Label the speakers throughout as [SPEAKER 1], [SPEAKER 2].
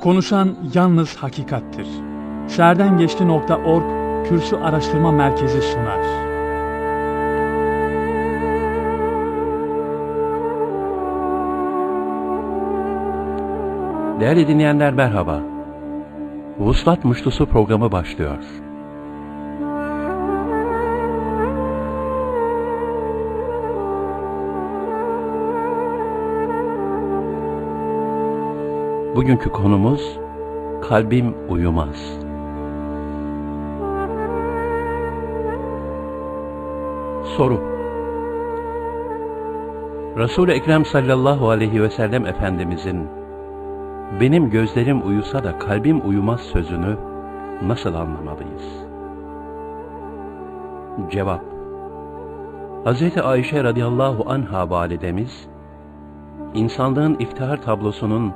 [SPEAKER 1] Konuşan yalnız hakikattir. Serdengeçti.org Kürsü Araştırma Merkezi sunar.
[SPEAKER 2] Değerli dinleyenler merhaba. Vuslat Muşlusu programı başlıyor. Bugünkü konumuz Kalbim Uyumaz. Soru Resul-i Ekrem sallallahu aleyhi ve sellem Efendimizin benim gözlerim uyusa da kalbim uyumaz sözünü nasıl anlamalıyız? Cevap Hz. Ayşe radıyallahu anha validemiz, insanlığın iftihar tablosunun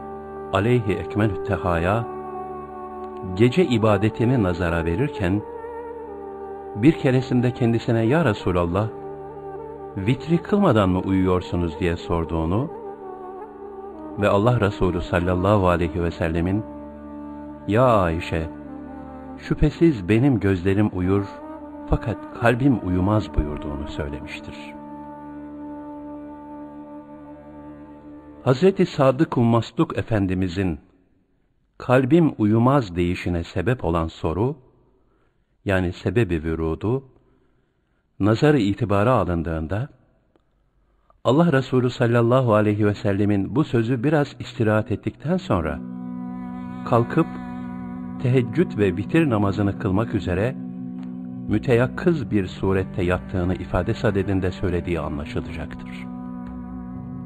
[SPEAKER 2] aleyhi ekmelü tehaya, gece ibadetini nazara verirken, bir keresinde kendisine ya Resulallah, vitri kılmadan mı uyuyorsunuz diye sorduğunu ve Allah Resulü sallallahu aleyhi ve sellemin, ya Ayşe, şüphesiz benim gözlerim uyur fakat kalbim uyumaz buyurduğunu söylemiştir. Hazreti Sadık Mastuk Efendimizin kalbim uyumaz deyişine sebep olan soru, yani sebebi vürudu, nazarı itibara alındığında, Allah Resulü sallallahu aleyhi ve sellemin bu sözü biraz istirahat ettikten sonra, kalkıp teheccüd ve vitir namazını kılmak üzere, müteyakkız bir surette yattığını ifade sadedinde söylediği anlaşılacaktır.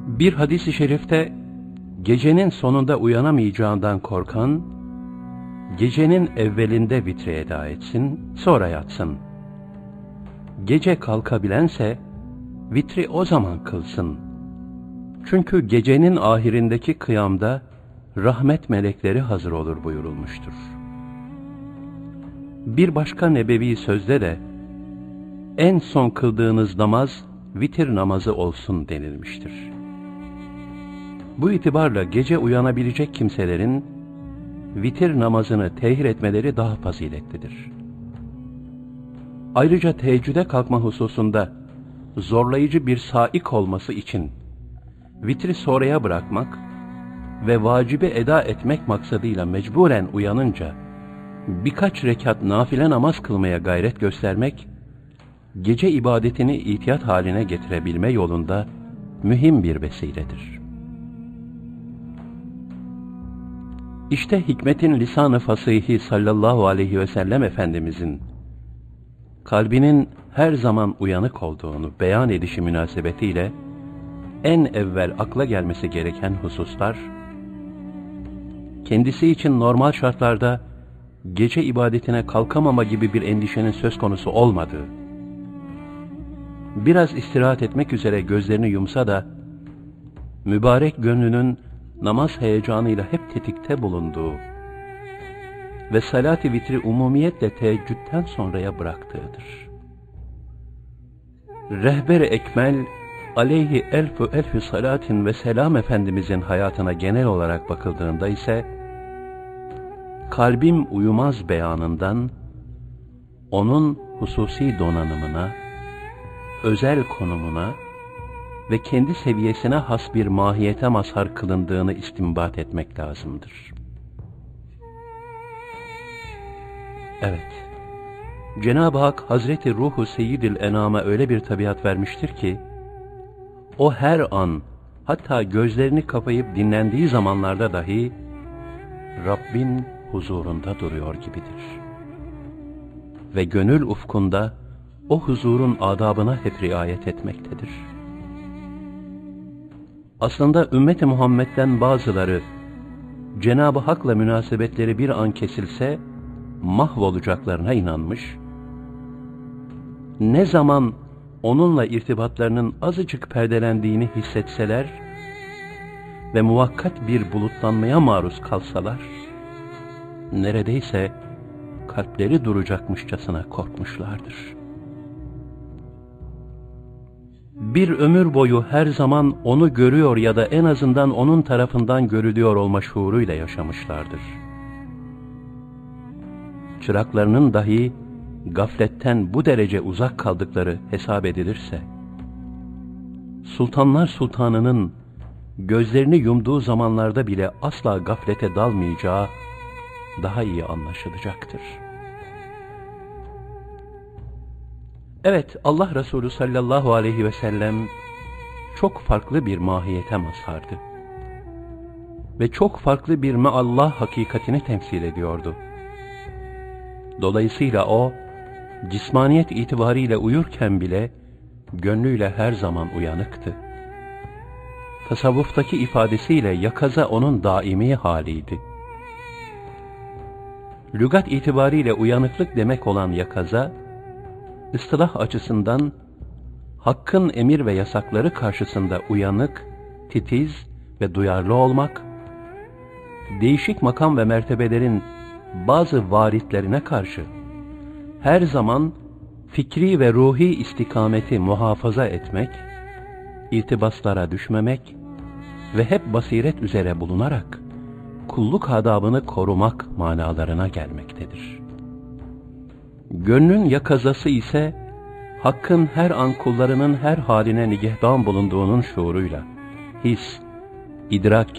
[SPEAKER 2] Bir hadis-i şerifte, gecenin sonunda uyanamayacağından korkan, gecenin evvelinde vitri eda etsin, sonra yatsın. Gece kalkabilense, vitri o zaman kılsın. Çünkü gecenin ahirindeki kıyamda, rahmet melekleri hazır olur buyurulmuştur. Bir başka nebevi sözde de, en son kıldığınız namaz, vitir namazı olsun denilmiştir. Bu itibarla gece uyanabilecek kimselerin, vitir namazını tehir etmeleri daha faziletlidir. Ayrıca teheccüde kalkma hususunda zorlayıcı bir saik olması için vitri sonraya bırakmak ve vacibi eda etmek maksadıyla mecburen uyanınca birkaç rekat nafile namaz kılmaya gayret göstermek, gece ibadetini ihtiyat haline getirebilme yolunda mühim bir vesiledir. İşte hikmetin lisan-ı fasihi sallallahu aleyhi ve sellem Efendimizin kalbinin her zaman uyanık olduğunu beyan edişi münasebetiyle en evvel akla gelmesi gereken hususlar, kendisi için normal şartlarda gece ibadetine kalkamama gibi bir endişenin söz konusu olmadığı, biraz istirahat etmek üzere gözlerini yumsa da, mübarek gönlünün namaz heyecanıyla hep tetikte bulunduğu ve salat-ı vitri umumiyetle teheccüden sonraya bıraktığıdır. Rehber-i Ekmel, aleyhi elfü elfü salatin ve selam Efendimizin hayatına genel olarak bakıldığında ise, kalbim uyumaz beyanından, onun hususi donanımına, özel konumuna ve kendi seviyesine has bir mahiyete mazhar kılındığını istimbat etmek lazımdır. Evet, Cenab-ı Hak Hazreti Ruhu Seyyidil Enam'a öyle bir tabiat vermiştir ki, o her an, hatta gözlerini kapayıp dinlendiği zamanlarda dahi, Rabbin huzurunda duruyor gibidir. Ve gönül ufkunda, o huzurun adabına hep riayet etmektedir. Aslında ümmeti Muhammed'den bazıları, Cenab-ı Hak'la münasebetleri bir an kesilse, mahvolacaklarına inanmış, ne zaman onunla irtibatlarının azıcık perdelendiğini hissetseler ve muvakkat bir bulutlanmaya maruz kalsalar, neredeyse kalpleri duracakmışçasına korkmuşlardır. Bir ömür boyu her zaman onu görüyor ya da en azından onun tarafından görülüyor olma şuuruyla yaşamışlardır. Çıraklarının dahi gafletten bu derece uzak kaldıkları hesap edilirse, Sultanlar Sultanı'nın gözlerini yumduğu zamanlarda bile asla gaflete dalmayacağı daha iyi anlaşılacaktır. Evet, Allah Resulü sallallahu aleyhi ve sellem çok farklı bir mahiyete mazhardı. Ve çok farklı bir meallah hakikatini temsil ediyordu. Dolayısıyla o, cismaniyet itibariyle uyurken bile, gönlüyle her zaman uyanıktı. Tasavvuftaki ifadesiyle yakaza onun daimi haliydi. Lügat itibariyle uyanıklık demek olan yakaza, ıstılah açısından hakkın emir ve yasakları karşısında uyanık, titiz ve duyarlı olmak, değişik makam ve mertebelerin bazı varitlerine karşı her zaman fikri ve ruhi istikameti muhafaza etmek, irtibaslara düşmemek ve hep basiret üzere bulunarak kulluk adabını korumak manalarına gelmektedir. Gönlün yakazası ise Hakk'ın her an kullarının her haline nigehdan bulunduğunun şuuruyla his, idrak,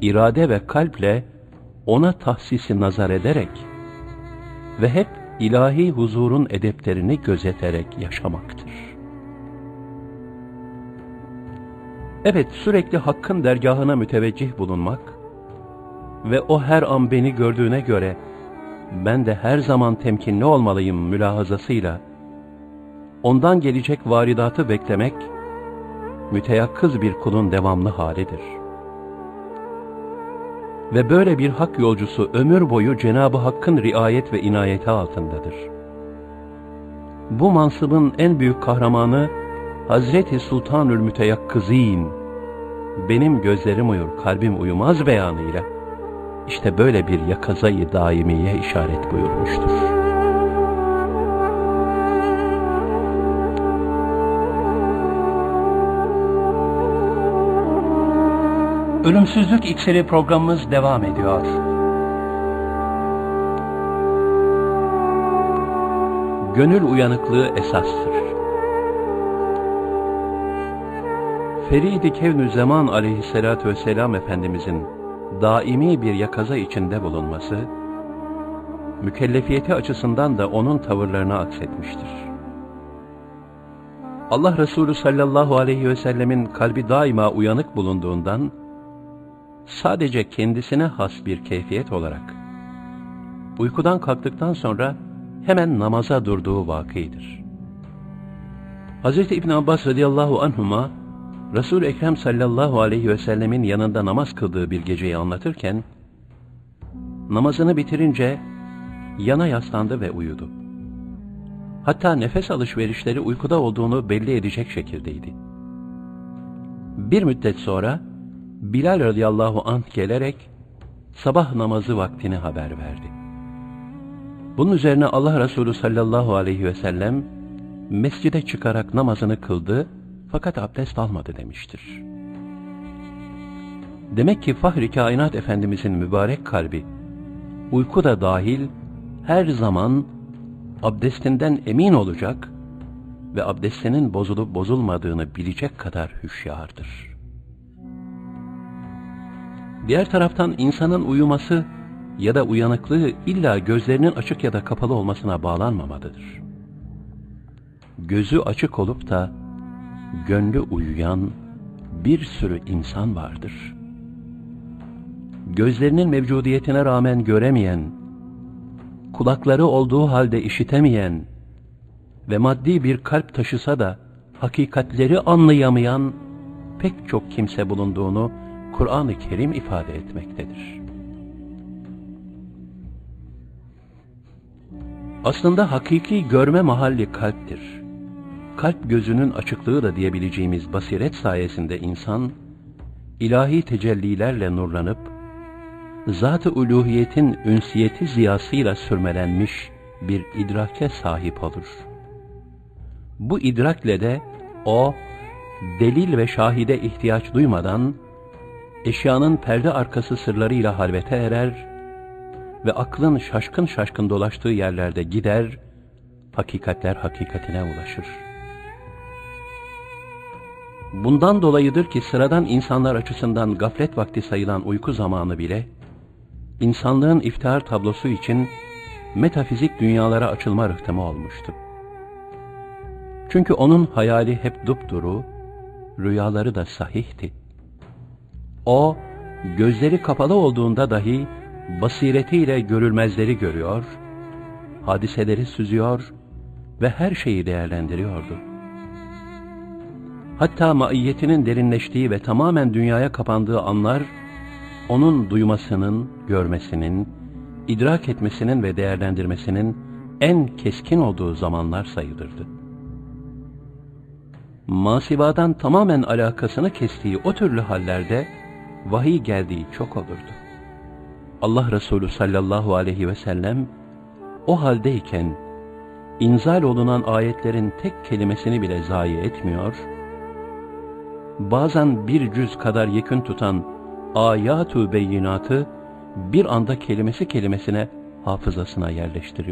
[SPEAKER 2] irade ve kalple ona tahsisi nazar ederek ve hep ilahi huzurun edeplerini gözeterek yaşamaktır. Evet, sürekli Hakk'ın dergahına müteveccih bulunmak ve o her an beni gördüğüne göre ben de her zaman temkinli olmalıyım mülahazasıyla ondan gelecek varidatı beklemek müteyakkız bir kulun devamlı halidir. Ve böyle bir hak yolcusu ömür boyu Cenab-ı Hakk'ın riayet ve inayeti altındadır. Bu mansıbın en büyük kahramanı Hazreti Sultanül Müteyakkızîn, benim gözlerim uyur, kalbim uyumaz beyanıyla, işte böyle bir yakazayı daimiye işaret buyurmuştur. Ölümsüzlük İksiri programımız devam ediyor. Gönül uyanıklığı esastır. Feridi Kevnü Zaman aleyhissalatü vesselam Efendimizin daimi bir yakaza içinde bulunması, mükellefiyeti açısından da onun tavırlarına aksetmiştir. Allah Resulü sallallahu aleyhi ve sellemin kalbi daima uyanık bulunduğundan, sadece kendisine has bir keyfiyet olarak, uykudan kalktıktan sonra hemen namaza durduğu vakıdır. Hz. İbn Abbas radıyallahu anhuma, resul Ekrem sallallahu aleyhi ve sellemin yanında namaz kıldığı bir geceyi anlatırken, namazını bitirince yana yaslandı ve uyudu. Hatta nefes alışverişleri uykuda olduğunu belli edecek şekildeydi. Bir müddet sonra Bilal radıyallahu anh gelerek sabah namazı vaktini haber verdi. Bunun üzerine Allah Resulü sallallahu aleyhi ve sellem mescide çıkarak namazını kıldı fakat abdest almadı demiştir. Demek ki Fahri Kainat Efendimizin mübarek kalbi, uyku da dahil her zaman abdestinden emin olacak ve abdestinin bozulup bozulmadığını bilecek kadar hüşyardır. Diğer taraftan insanın uyuması ya da uyanıklığı illa gözlerinin açık ya da kapalı olmasına bağlanmamalıdır. Gözü açık olup da gönlü uyuyan bir sürü insan vardır. Gözlerinin mevcudiyetine rağmen göremeyen, kulakları olduğu halde işitemeyen ve maddi bir kalp taşısa da hakikatleri anlayamayan pek çok kimse bulunduğunu Kur'an-ı Kerim ifade etmektedir. Aslında hakiki görme mahalli kalptir. Kalp gözünün açıklığı da diyebileceğimiz basiret sayesinde insan, ilahi tecellilerle nurlanıp, zat-ı uluhiyetin ünsiyeti ziyasıyla sürmelenmiş bir idrake sahip olur. Bu idrakle de o, delil ve şahide ihtiyaç duymadan, eşyanın perde arkası sırlarıyla halvete erer ve aklın şaşkın şaşkın dolaştığı yerlerde gider, hakikatler hakikatine ulaşır. Bundan dolayıdır ki sıradan insanlar açısından gaflet vakti sayılan uyku zamanı bile, insanlığın iftihar tablosu için metafizik dünyalara açılma rıhtımı olmuştu. Çünkü onun hayali hep dupduru, rüyaları da sahihti. O, gözleri kapalı olduğunda dahi basiretiyle görülmezleri görüyor, hadiseleri süzüyor ve her şeyi değerlendiriyordu. Hatta maiyetinin derinleştiği ve tamamen dünyaya kapandığı anlar, onun duymasının, görmesinin, idrak etmesinin ve değerlendirmesinin en keskin olduğu zamanlar sayılırdı. Masivadan tamamen alakasını kestiği o türlü hallerde vahiy geldiği çok olurdu. Allah Resulü sallallahu aleyhi ve sellem o haldeyken inzal olunan ayetlerin tek kelimesini bile zayi etmiyor, bazen bir cüz kadar yekün tutan ayatu beyinatı bir anda kelimesi kelimesine hafızasına yerleştiriyor.